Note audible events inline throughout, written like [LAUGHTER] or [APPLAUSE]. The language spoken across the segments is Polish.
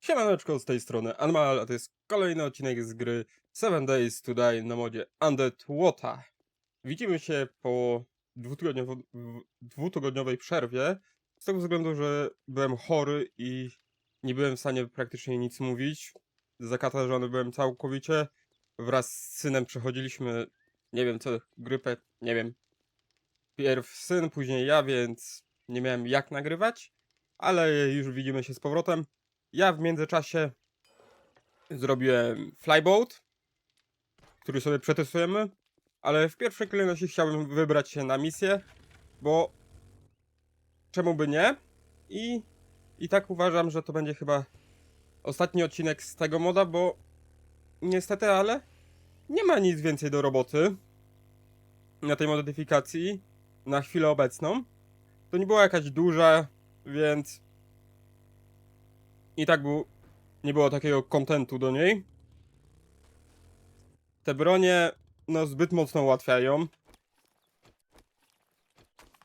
Siemaneczko z tej strony Anmal, a to jest kolejny odcinek z gry 7 Days to Die na modzie Undead Water. Widzimy się po dwutygodniowo- dwutygodniowej przerwie, z tego względu, że byłem chory i nie byłem w stanie praktycznie nic mówić. Zakatarzony byłem całkowicie. Wraz z synem przechodziliśmy, nie wiem co, grypę, nie wiem. Pierw syn, później ja, więc nie miałem jak nagrywać, ale już widzimy się z powrotem. Ja w międzyczasie zrobiłem flyboat, który sobie przetestujemy, ale w pierwszej kolejności chciałbym wybrać się na misję, bo czemu by nie? I, I tak uważam, że to będzie chyba ostatni odcinek z tego moda, bo niestety, ale nie ma nic więcej do roboty na tej modyfikacji na chwilę obecną. To nie była jakaś duża, więc i tak był, nie było takiego kontentu do niej. Te bronie, no zbyt mocno ułatwiają.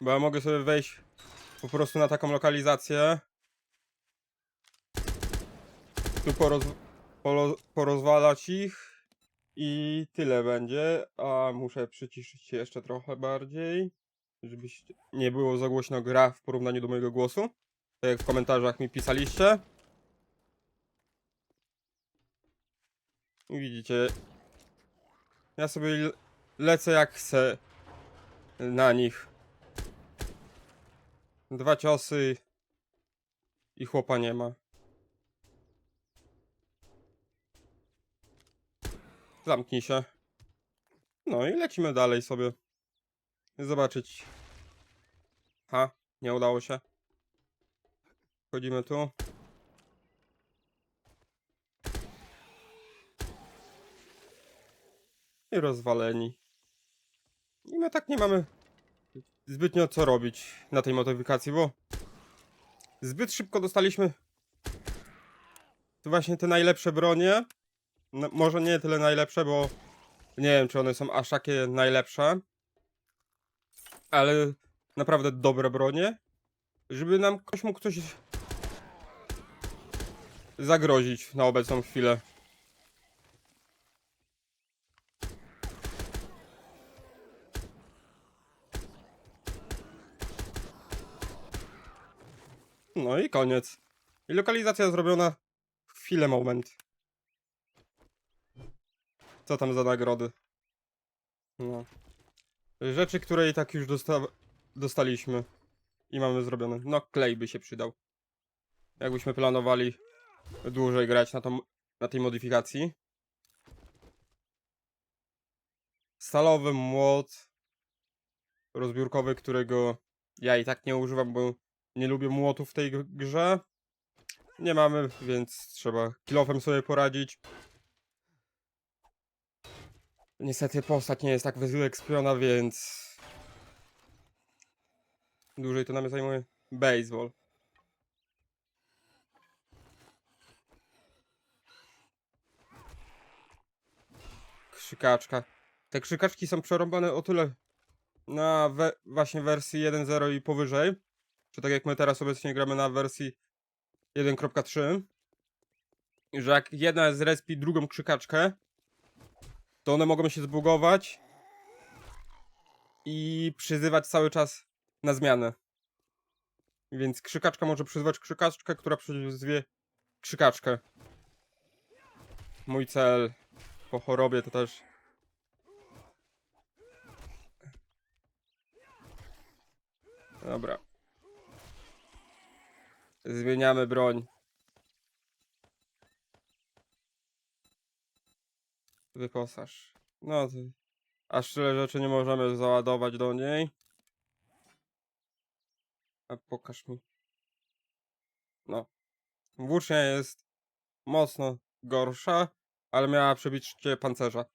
Bo ja mogę sobie wejść po prostu na taką lokalizację. Tu poroz, poro, porozwalać ich. I tyle będzie. A muszę przyciszyć się jeszcze trochę bardziej. Żeby nie było za głośno gra w porównaniu do mojego głosu. Tak jak w komentarzach mi pisaliście. Widzicie, ja sobie le- lecę jak chcę na nich. Dwa ciosy i chłopa nie ma. Zamknij się. No i lecimy dalej sobie. Zobaczyć. Ha, nie udało się. Wchodzimy tu. I rozwaleni. I my tak nie mamy zbytnio co robić na tej modyfikacji, bo zbyt szybko dostaliśmy właśnie te najlepsze bronie. No, może nie tyle najlepsze, bo nie wiem, czy one są aż takie najlepsze. Ale naprawdę dobre bronie. Żeby nam ktoś mógł coś zagrozić na obecną chwilę. No i koniec. I lokalizacja zrobiona w chwilę moment. Co tam za nagrody? No. Rzeczy, które i tak już dosta dostaliśmy. I mamy zrobione. No, klej by się przydał. Jakbyśmy planowali dłużej grać na, tą, na tej modyfikacji. Stalowy młot rozbiórkowy, którego ja i tak nie używam, bo nie lubię młotów w tej gr- grze. Nie mamy, więc trzeba kilofem sobie poradzić. Niestety postać nie jest tak wyekspiona, więc... Dłużej to nam zajmuje baseball. Krzykaczka. Te krzykaczki są przerąbane o tyle na we właśnie wersji 1.0 i powyżej, czy tak jak my teraz obecnie gramy na wersji 1.3, że jak jedna z respi drugą krzykaczkę, to one mogą się zbugować i przyzywać cały czas na zmianę. Więc krzykaczka może przyzywać krzykaczkę, która przyzwie krzykaczkę. Mój cel po chorobie to też Dobra. Zmieniamy broń. Wyposaż. No, aż tyle rzeczy nie możemy załadować do niej. A pokaż mi. No. Włócznia jest mocno gorsza, ale miała przebicie pancerza.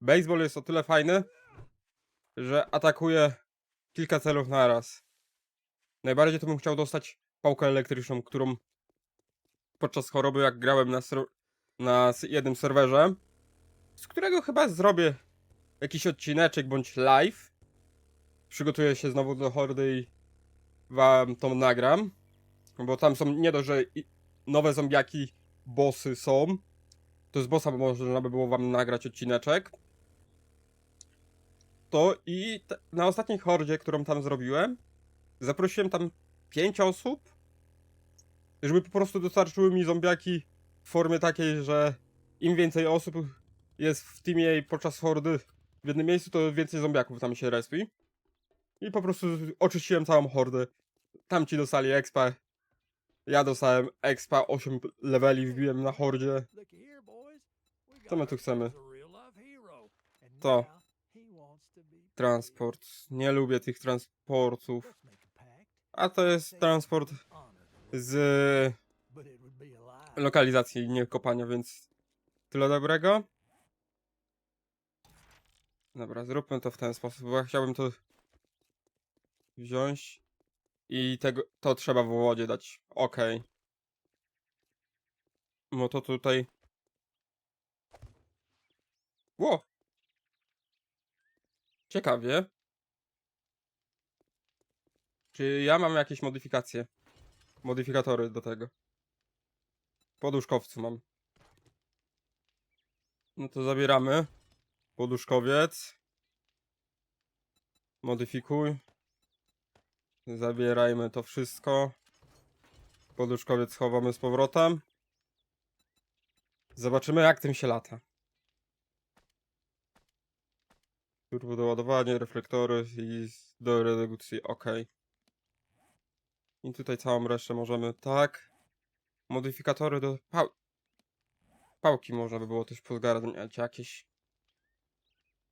Baseball jest o tyle fajny, że atakuje kilka celów na raz. Najbardziej to bym chciał dostać pałkę elektryczną, którą podczas choroby, jak grałem na, na jednym serwerze, z którego chyba zrobię jakiś odcineczek bądź live. Przygotuję się znowu do hordy i wam to nagram. Bo tam są nie dość, że nowe zombiaki bossy są. To z bossa można by było wam nagrać odcineczek. To i na ostatniej hordzie, którą tam zrobiłem, zaprosiłem tam 5 osób, żeby po prostu dostarczyły mi zombiaki w formie takiej, że im więcej osób jest w teamie podczas hordy w jednym miejscu, to więcej zombiaków tam się respi. I po prostu oczyściłem całą hordę. Tamci dostali expa. Ja dostałem expa, 8 leveli wbiłem na hordzie. Co my tu chcemy? To. Transport. Nie lubię tych transportów. A to jest transport z lokalizacji, nie kopania, więc tyle dobrego. Dobra, zróbmy to w ten sposób, bo ja chciałbym to wziąć i tego, to trzeba w wodzie dać. Okej. No to tutaj... Ło! Ciekawie. Czy ja mam jakieś modyfikacje? Modyfikatory do tego. Poduszkowcu mam. No to zabieramy. Poduszkowiec. Modyfikuj. Zabierajmy to wszystko. Poduszkowiec schowamy z powrotem. Zobaczymy jak tym się lata. Turbo doładowanie, reflektory i do redukcji, ok. I tutaj całą resztę możemy, tak. Modyfikatory do pał... Pałki można by było też pozgarniać jakieś.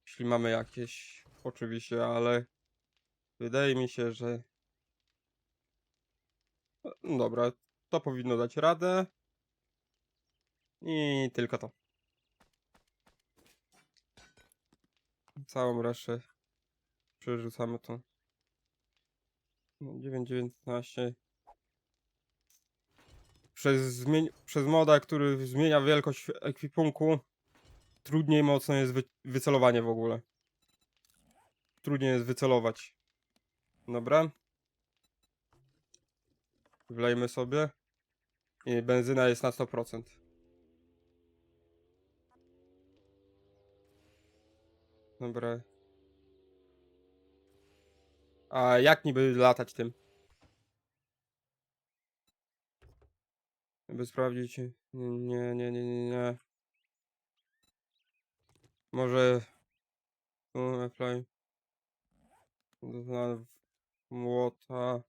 Jeśli mamy jakieś, oczywiście, ale wydaje mi się, że... No dobra, to powinno dać radę. I tylko to. Całą resztę przerzucamy tu. No, 9,19. Przez. Przez moda, który zmienia wielkość ekwipunku, trudniej mocno jest wy... wycelowanie w ogóle. Trudniej jest wycelować. Dobra. Wlejmy sobie. I benzyna jest na 100%. Dobra. A jak niby latać tym? By sprawdzić. Nie, nie, nie, nie, nie. Może. Apply. Dwa Młota.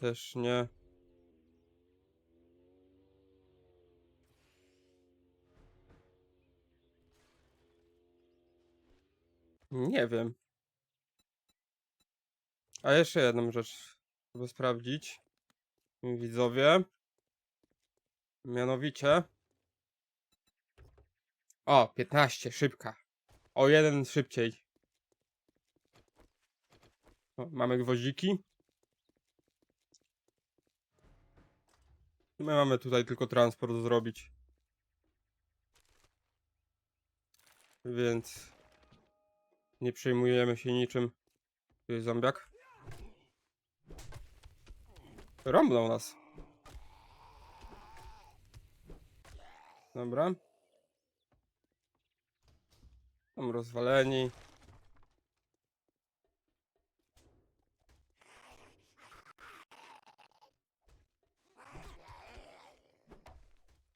Też nie. Nie wiem. A jeszcze jedną rzecz, żeby sprawdzić. Widzowie. Mianowicie. O, 15, szybka. O jeden szybciej. O, mamy gwoździki. My mamy tutaj tylko transport zrobić. Więc nie przejmujemy się niczym. Tu jest zombiak. Rąbnął nas. Dobra. Tam rozwaleni.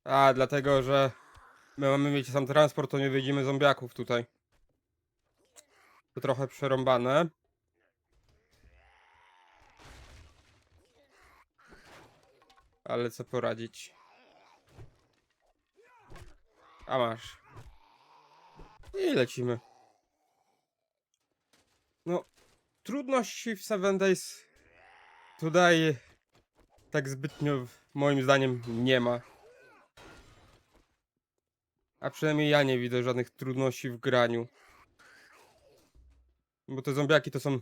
A, dlatego, że my mamy mieć sam transport, to nie widzimy zombiaków tutaj. To trochę przerąbane. Ale co poradzić? A masz. I lecimy. No, trudności w Seven Days tutaj tak zbytnio moim zdaniem nie ma. A przynajmniej ja nie widzę żadnych trudności w graniu. Bo te zombiaki to są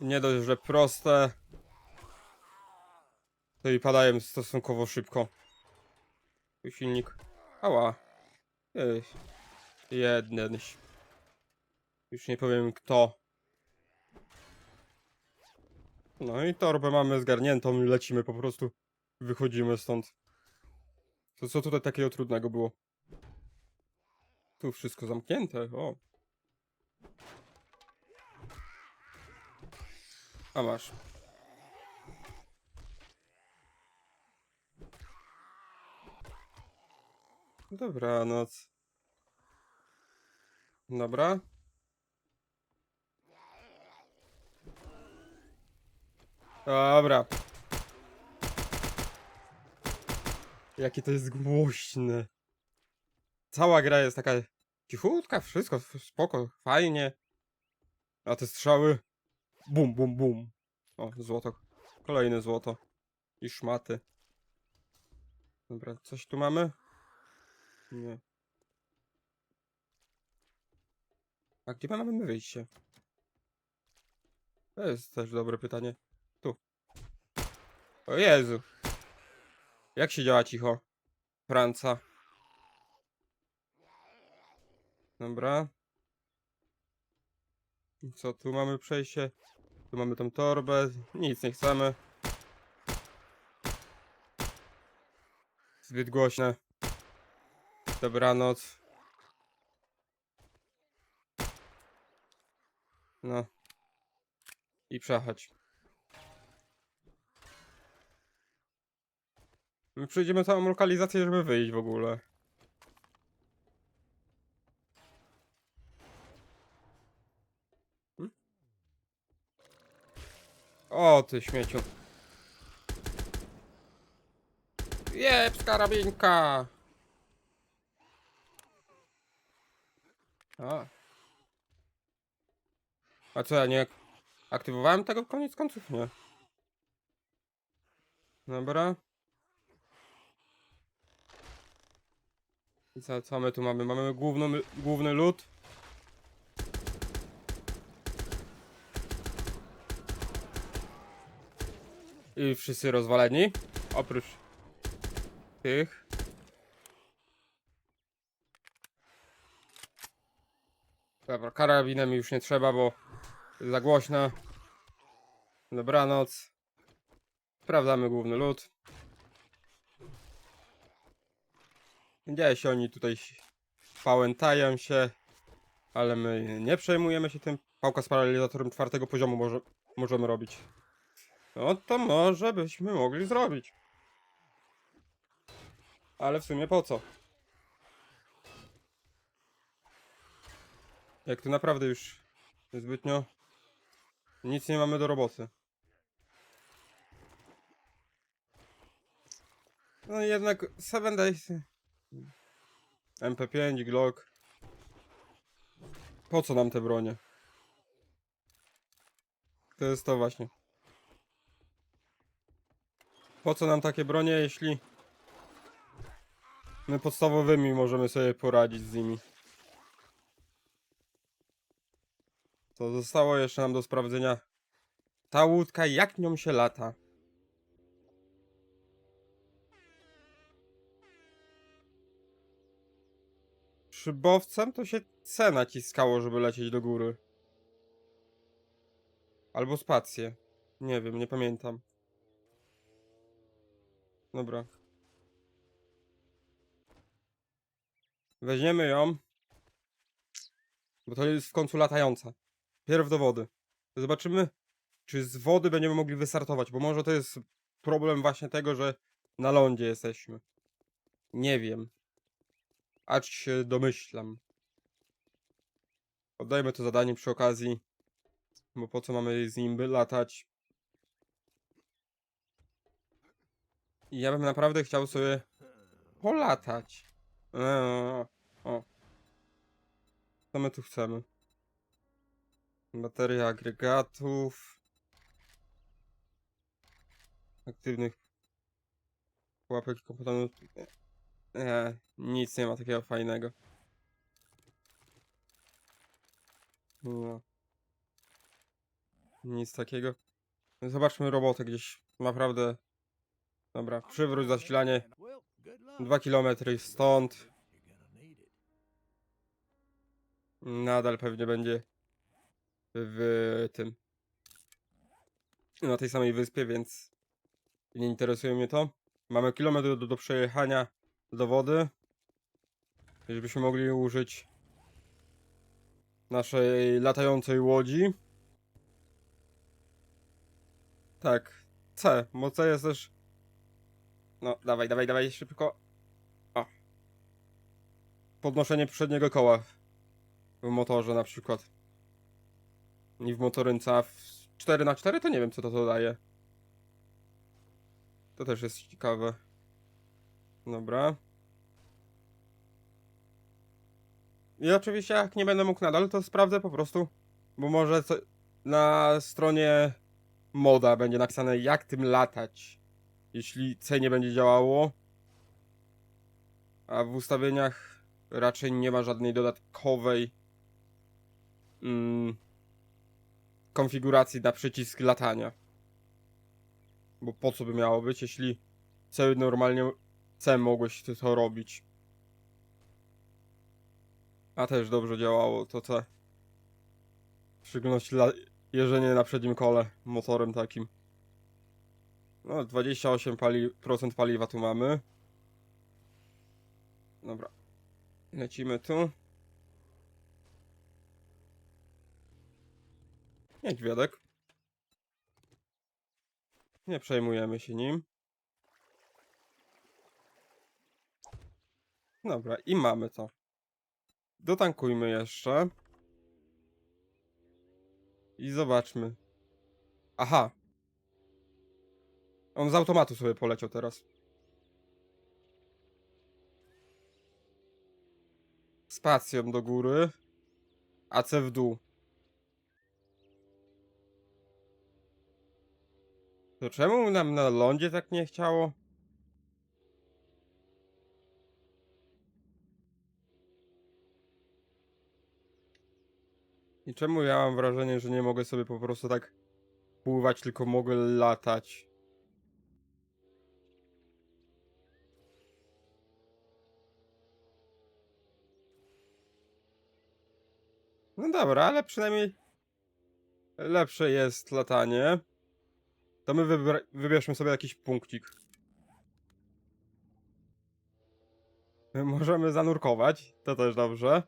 nie dość, że proste, to i padają stosunkowo szybko. Silnik. Ała. Ej. Jeden. Już nie powiem kto. No i torbę mamy zgarniętą i lecimy po prostu wychodzimy stąd. To co tutaj takiego trudnego było? Tu wszystko zamknięte, o. A masz. Dobranoc. Dobra. Dobra. Jakie to jest głośne. Cała gra jest taka cichutka, wszystko spoko, fajnie. A te strzały. Bum, bum, bum. O, złoto. Kolejne złoto. I szmaty. Dobra, coś tu mamy? Nie. A gdzie my mamy wyjście? To jest też dobre pytanie. Tu. O Jezu. Jak się działa cicho? Franca. Dobra. I Co, tu mamy przejście? Tu mamy tą torbę. Nic nie chcemy. Zbyt głośne. Dobranoc. No. I przechodź. My przejdziemy całą lokalizację, żeby wyjść w ogóle. Hmm? O, ty śmieciu. Jeb, karabinka! A. A co, ja nie aktywowałem tego koniec końców? Nie. Dobra. I co, co my tu mamy? Mamy główną, główny lód. I wszyscy rozwaleni. Oprócz tych. Dobra, karabinem już nie trzeba, bo za głośno. Dobranoc. Sprawdzamy główny lód. Gdzieś oni tutaj pałętają się, ale my nie przejmujemy się tym. Pałka z paralizatorem czwartego poziomu może, możemy robić. No to może byśmy mogli zrobić. Ale w sumie po co? Jak tu naprawdę już zbytnio nic nie mamy do roboty. No jednak 7 Days MP5, Glock. Po co nam te bronie? To jest to właśnie. Po co nam takie bronie, jeśli my podstawowymi możemy sobie poradzić z nimi? To zostało jeszcze nam do sprawdzenia ta łódka, jak nią się lata. Szybowcem to się C naciskało, żeby lecieć do góry. Albo spację. Nie wiem, nie pamiętam. Dobra. Weźmiemy ją. Bo to jest w końcu latająca. Pierw do wody. Zobaczymy, czy z wody będziemy mogli wystartować, bo może to jest problem właśnie tego, że na lądzie jesteśmy. Nie wiem. Acz się domyślam. Oddajmy to zadanie przy okazji. Bo po co mamy z nim latać? I ja bym naprawdę chciał sobie polatać. Eee, o. Co my tu chcemy? Bateria agregatów. Aktywnych pułapek komputerów. Nie, nic nie ma takiego fajnego. No. Nic takiego. Zobaczmy robotę gdzieś. Naprawdę. Dobra, przywróć zasilanie. Well, good luck. Dwa kilometry stąd. Nadal pewnie będzie w tym. Na tej samej wyspie, więc nie interesuje mnie to. Mamy kilometr do, do przejechania do wody. Żebyśmy mogli użyć naszej latającej łodzi. Tak, C, bo C jest też... No, dawaj, dawaj, dawaj, szybko. O. Podnoszenie przedniego koła w motorze na przykład. I w motorynce, a w 4x4 to nie wiem co to, to daje. To też jest ciekawe. Dobra. I oczywiście jak nie będę mógł nadal, to sprawdzę po prostu, bo może na stronie moda będzie napisane jak tym latać. Jeśli C nie będzie działało, a w ustawieniach raczej nie ma żadnej dodatkowej mm, konfiguracji na przycisk latania. Bo po co by miało być, jeśli C normalnie C mogłeś to robić. A też dobrze działało to C. W szczególności jeżdżenie na przednim kole motorem takim. No, 28% pali procent paliwa tu mamy. Dobra. Lecimy tu. Niedźwiadek. Nie przejmujemy się nim. Dobra, i mamy to. Dotankujmy jeszcze. I zobaczmy. Aha. On z automatu sobie poleciał teraz. Spacją do góry. A C w dół. To czemu nam na lądzie tak nie chciało? I czemu ja mam wrażenie, że nie mogę sobie po prostu tak pływać, tylko mogę latać? No dobra, ale przynajmniej lepsze jest latanie. To my wybra- wybierzmy sobie jakiś punkcik. My możemy zanurkować, to też dobrze.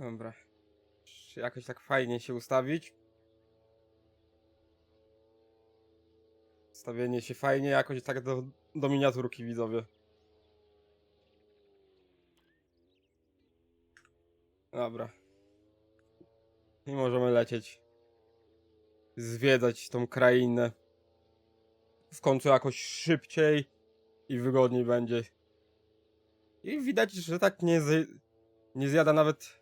Dobra. Jakoś tak fajnie się ustawić? Stawienie się fajnie jakoś tak do, do miniaturki widzowie. Dobra. I możemy lecieć. Zwiedzać tą krainę. W końcu jakoś szybciej i wygodniej będzie. I widać, że tak nie, nie zjada nawet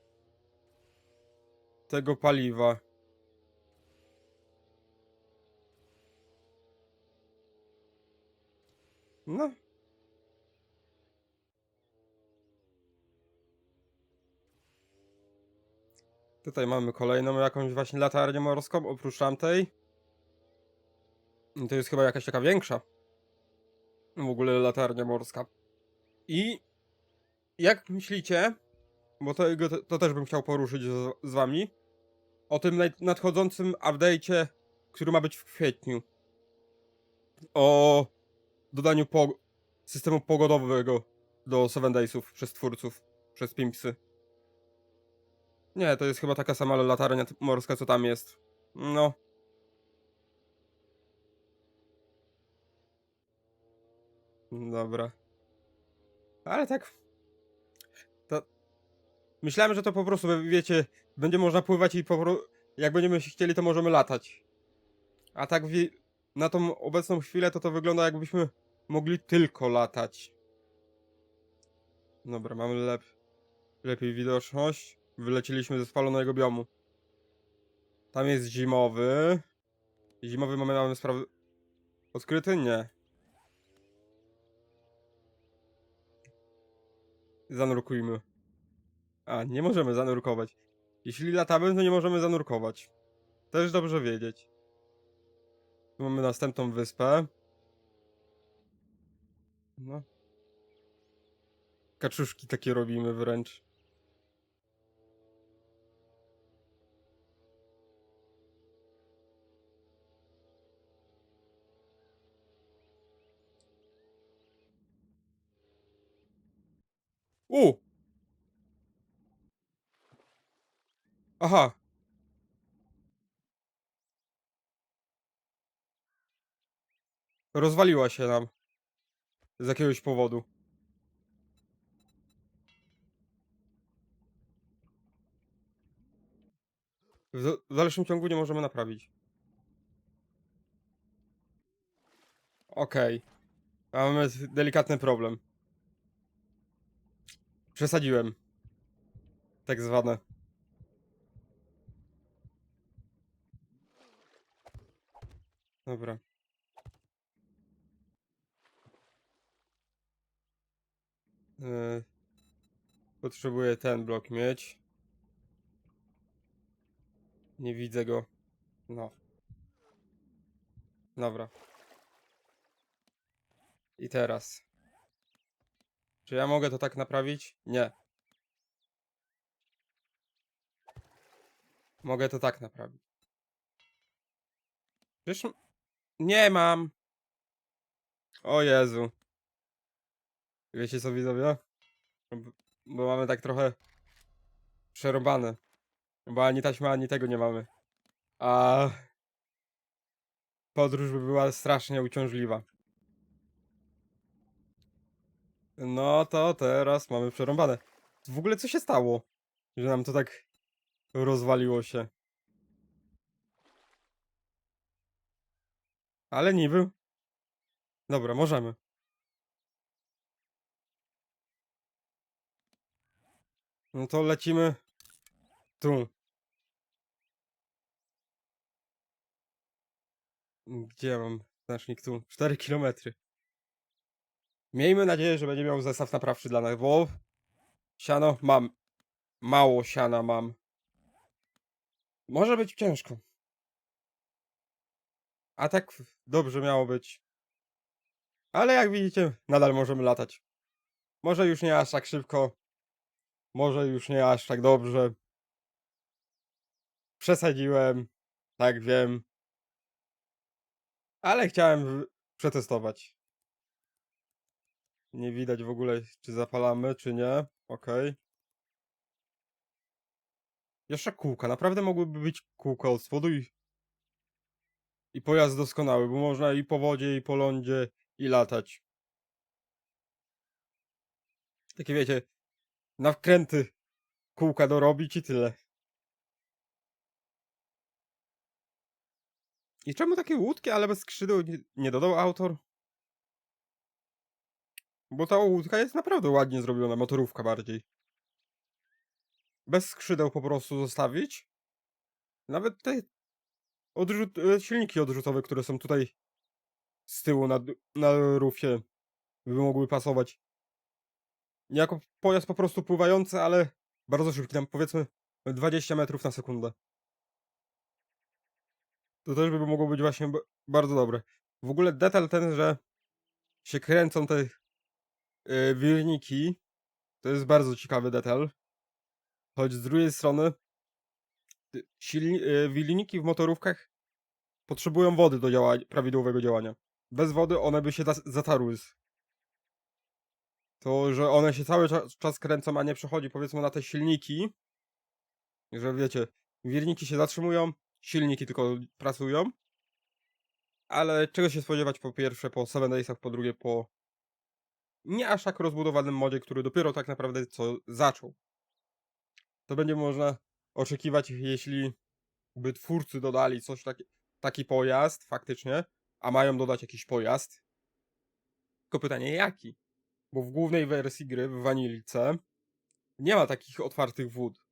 tego paliwa. No. Tutaj mamy kolejną jakąś właśnie latarnię morską, oprócz tamtej. I To jest chyba jakaś taka większa. W ogóle latarnia morska. I jak myślicie, bo to, to, też bym chciał poruszyć z, z wami, o tym nadchodzącym update'cie, który ma być w kwietniu. O dodaniu po systemu pogodowego do Seven Daysów przez twórców, przez Pimpsy. Nie, to jest chyba taka sama latarnia morska, co tam jest. No. Dobra. Ale tak. To. Myślałem, że to po prostu, wiecie, będzie można pływać i po. Jak będziemy chcieli, to możemy latać. A tak wi- na tą obecną chwilę to to wygląda, jakbyśmy mogli tylko latać. Dobra, mamy lep lepiej widoczność. Wyleciliśmy ze spalonego biomu. Tam jest zimowy. Zimowy mamy, mamy sprawy... Odkryty? Nie. Zanurkujmy. A, nie możemy zanurkować. Jeśli latamy, to nie możemy zanurkować. Też dobrze wiedzieć. Tu mamy następną wyspę. No. Kaczuszki takie robimy wręcz. U! Aha. Rozwaliła się nam. Z jakiegoś powodu. W, da- w dalszym ciągu nie możemy naprawić. Okej. Mamy delikatny problem. Przesadziłem. Tak zwane. Dobra. Yy, potrzebuję ten blok mieć. Nie widzę go. No. Dobra. I teraz. Czy ja mogę to tak naprawić? Nie. Mogę to tak naprawić. Przecież... Nie mam. O Jezu. Wiecie co widzowie? Bo mamy tak trochę przerobane. Bo ani taśmy, ani tego nie mamy. A podróż by była strasznie uciążliwa. No to teraz mamy przerąbane. W ogóle co się stało? Że nam to tak rozwaliło się. Ale niby. Dobra, możemy. No to lecimy tu. Gdzie mam znacznik tu? 4 kilometry. Miejmy nadzieję, że będzie miał zestaw naprawczy dla nas, bo siano mam. Mało siana mam. Może być ciężko. A tak dobrze miało być. Ale jak widzicie, nadal możemy latać. Może już nie aż tak szybko. Może już nie aż tak dobrze. Przesadziłem. Tak wiem. Ale chciałem przetestować. Nie widać w ogóle, czy zapalamy, czy nie. Okej. Jeszcze kółka. Naprawdę mogłyby być kółka od spodu i... I pojazd doskonały, bo można i po wodzie, i po lądzie, i latać. Takie wiecie, na wkręty kółka dorobić i tyle. I czemu takie łódki, ale bez skrzydeł nie, nie dodał autor? Bo ta łódka jest naprawdę ładnie zrobiona, motorówka bardziej. Bez skrzydeł po prostu zostawić. Nawet te odrzut, e, silniki odrzutowe, które są tutaj z tyłu na, na rufie, by mogły pasować. Jako pojazd po prostu pływający, ale bardzo szybki, tam powiedzmy 20 metrów na sekundę. To też by mogło być właśnie bardzo dobre. W ogóle detal ten, że się kręcą te yy, wirniki, to jest bardzo ciekawy detal. Choć z drugiej strony silni- yy, wirniki w motorówkach potrzebują wody do prawidłowego działania. Bez wody one by się zatarły. To, że one się cały czas, czas kręcą, a nie przechodzi powiedzmy na te silniki, że wiecie, wirniki się zatrzymują, silniki tylko pracują. Ale czego się spodziewać po pierwsze po Seven Daysach, po drugie po nie aż tak rozbudowanym modzie, który dopiero tak naprawdę co zaczął. To będzie można oczekiwać, jeśli by twórcy dodali coś taki, taki pojazd faktycznie, a mają dodać jakiś pojazd. Tylko pytanie jaki? Bo w głównej wersji gry, w Vanilce, nie ma takich otwartych wód.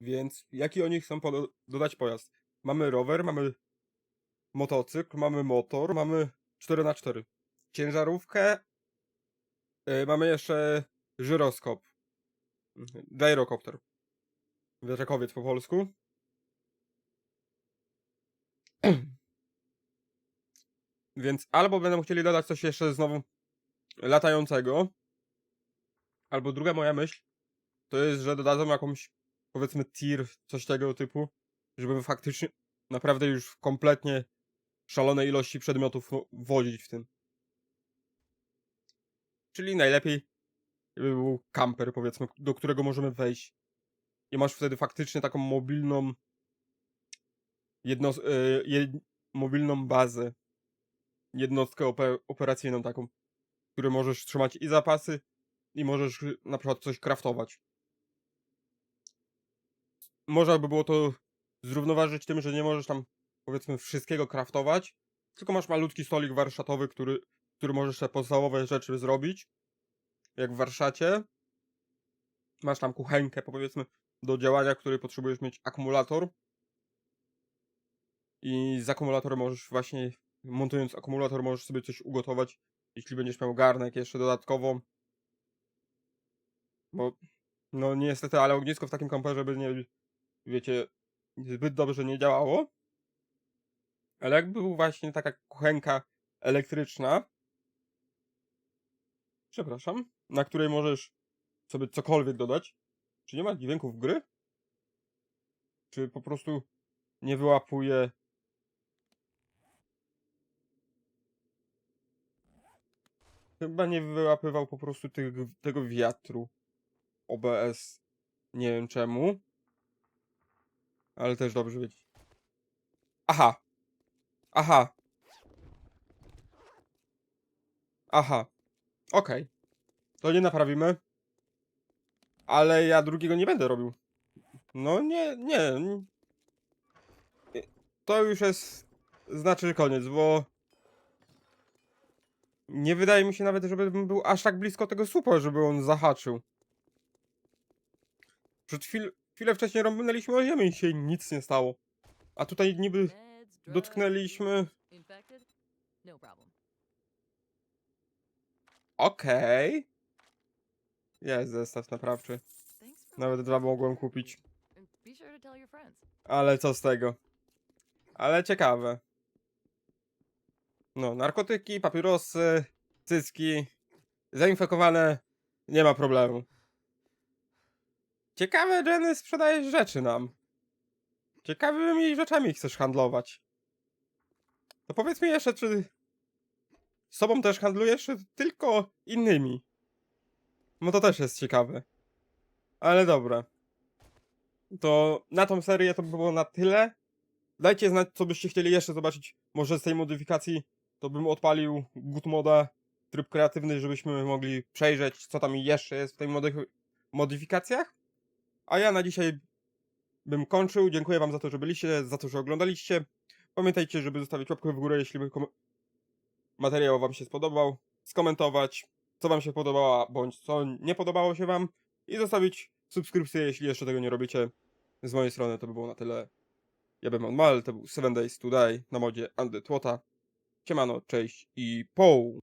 Więc jaki oni chcą dodać pojazd? Mamy rower, mamy motocykl, mamy motor, mamy 4x4. Ciężarówkę, yy, mamy jeszcze żyroskop. Gyrocopter. Wiatrakowiec po polsku. [CLEARS THROAT] Więc albo będą chcieli dodać coś jeszcze znowu latającego, albo druga moja myśl, to jest, że dodadzą jakąś, powiedzmy, tir, coś tego typu, żeby faktycznie naprawdę już kompletnie szalone ilości przedmiotów no, wozić w tym. Czyli najlepiej jakby był kamper, powiedzmy, do którego możemy wejść. I masz wtedy faktycznie taką mobilną jedno, e, jed, mobilną bazę, jednostkę ope, operacyjną taką, w której możesz trzymać i zapasy, i możesz na przykład coś craftować. Można by było to zrównoważyć tym, że nie możesz tam powiedzmy wszystkiego craftować, tylko masz malutki stolik warsztatowy, który, który możesz te podstawowe rzeczy zrobić, jak w warsztacie. Masz tam kuchenkę, powiedzmy, do działania, której potrzebujesz mieć akumulator. I z akumulatorem możesz właśnie, montując akumulator, możesz sobie coś ugotować, jeśli będziesz miał garnek jeszcze dodatkowo. Bo, no niestety, ale ognisko w takim kamperze by nie, wiecie, zbyt dobrze nie działało. Ale jak był właśnie taka kuchenka elektryczna, przepraszam, na której możesz sobie cokolwiek dodać, czy nie ma dźwięków gry? Czy po prostu nie wyłapuje Chyba nie wyłapywał po prostu tych, tego wiatru. OBS. Nie wiem czemu. Ale też dobrze wiedzieć. Aha. Aha. Aha. Okej. To nie naprawimy. Ale ja drugiego nie będę robił. No nie, nie. To już jest. Znaczy koniec, bo. Nie wydaje mi się nawet, żebym był aż tak blisko tego supa, żeby on zahaczył. Przed chwil, chwilę wcześniej rąbnęliśmy o ziemię i się nic nie stało. A tutaj niby dotknęliśmy... Okej. Jest zestaw naprawczy. Nawet dwa mogłem kupić. Ale co z tego? Ale ciekawe. No, narkotyki, papierosy, cycki, zainfekowane, nie ma problemu. Ciekawe, Jenny, sprzedajesz rzeczy nam. Ciekawymi rzeczami chcesz handlować. To powiedz mi jeszcze, czy sobą też handlujesz, tylko innymi? No to też jest ciekawe. Ale dobra. To na tą serię to by było na tyle. Dajcie znać, co byście chcieli jeszcze zobaczyć. Może z tej modyfikacji to bym odpalił good moda, tryb kreatywny, żebyśmy mogli przejrzeć, co tam jeszcze jest w tej modyf- modyfikacjach. A ja na dzisiaj bym kończył. Dziękuję wam za to, że byliście, za to, że oglądaliście. Pamiętajcie, żeby zostawić łapkę w górę, jeśli by materiał wam się spodobał. Skomentować, co wam się podobało, bądź co nie podobało się wam. I zostawić subskrypcję, jeśli jeszcze tego nie robicie. Z mojej strony to by było na tyle. Ja bym Mal, to był 7 Days Today na modzie Undead Water. Siemano, cześć i poł!